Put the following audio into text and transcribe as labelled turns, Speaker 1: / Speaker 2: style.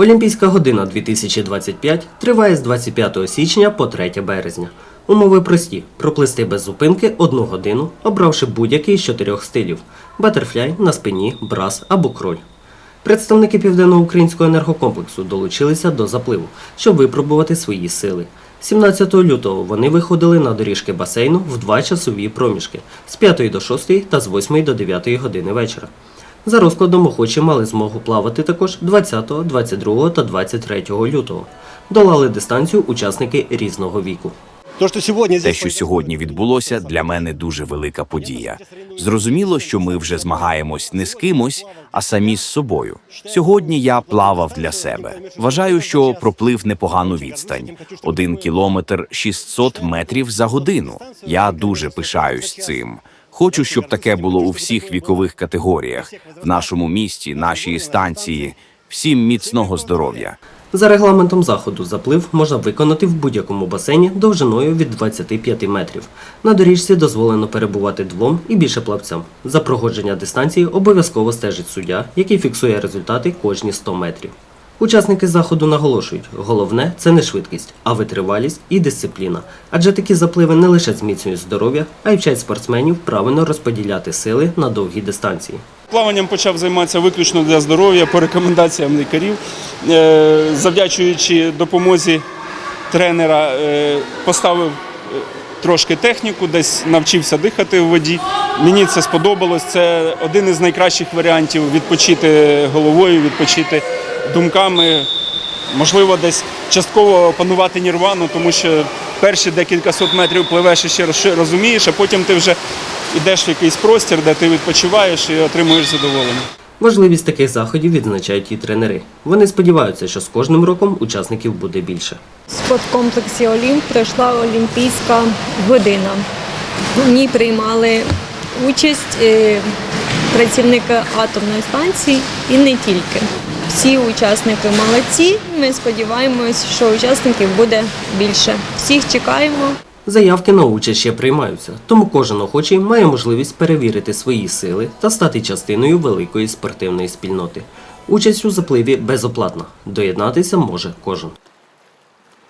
Speaker 1: Олімпійська година 2025 триває з 25 січня по 3 березня. Умови прості: проплисти без зупинки одну годину, обравши будь-який з чотирьох стилів: батерфляй, на спині, брас або кроль. Представники південноукраїнського енергокомплексу долучилися до запливу, щоб випробувати свої сили. 17 лютого вони виходили на доріжки басейну в два часові проміжки з 5 до 6 та з 8 до 9 години вечора. За розкладом охочі мали змогу плавати також 20, 22 та 23 лютого. Долали дистанцію учасники різного віку.
Speaker 2: Те, що сьогодні відбулося, для мене дуже велика подія. Зрозуміло, що ми вже змагаємось не з кимось, а самі з собою. Сьогодні я плавав для себе. Вважаю, що проплив непогану відстань. Один кілометр 600 метрів за годину. Я дуже пишаюсь цим. Хочу, щоб таке було у всіх вікових категоріях в нашому місті, нашій станції. Всім міцного здоров'я.
Speaker 1: За регламентом заходу заплив можна виконати в будь-якому басейні довжиною від 25 метрів. На доріжці дозволено перебувати двом і більше плавцям. За проходження дистанції обов'язково стежить суддя, який фіксує результати кожні 100 метрів. Учасники заходу наголошують, головне це не швидкість, а витривалість і дисципліна. Адже такі запливи не лише зміцнюють здоров'я, а й вчать спортсменів правильно розподіляти сили на довгі дистанції.
Speaker 3: Плаванням почав займатися виключно для здоров'я по рекомендаціям лікарів. Е, Завдячуючи допомозі тренера, е, поставив е, трошки техніку, десь навчився дихати в воді. Мені це сподобалось. Це один із найкращих варіантів відпочити головою, відпочити думками. Можливо, десь частково опанувати нірвану, тому що перші декілька сот метрів пливеш і ще розумієш, а потім ти вже йдеш в якийсь простір, де ти відпочиваєш і отримуєш задоволення.
Speaker 1: Важливість таких заходів відзначають і тренери. Вони сподіваються, що з кожним роком учасників буде більше.
Speaker 4: В спорткомплексі Олімп пройшла Олімпійська година. В ній приймали участь е, працівники атомної станції і не тільки. Всі учасники молодці. Ми сподіваємось, що учасників буде більше. Всіх чекаємо.
Speaker 1: Заявки на участь ще приймаються, тому кожен охочий має можливість перевірити свої сили та стати частиною великої спортивної спільноти. Участь у запливі безоплатна. Доєднатися може кожен.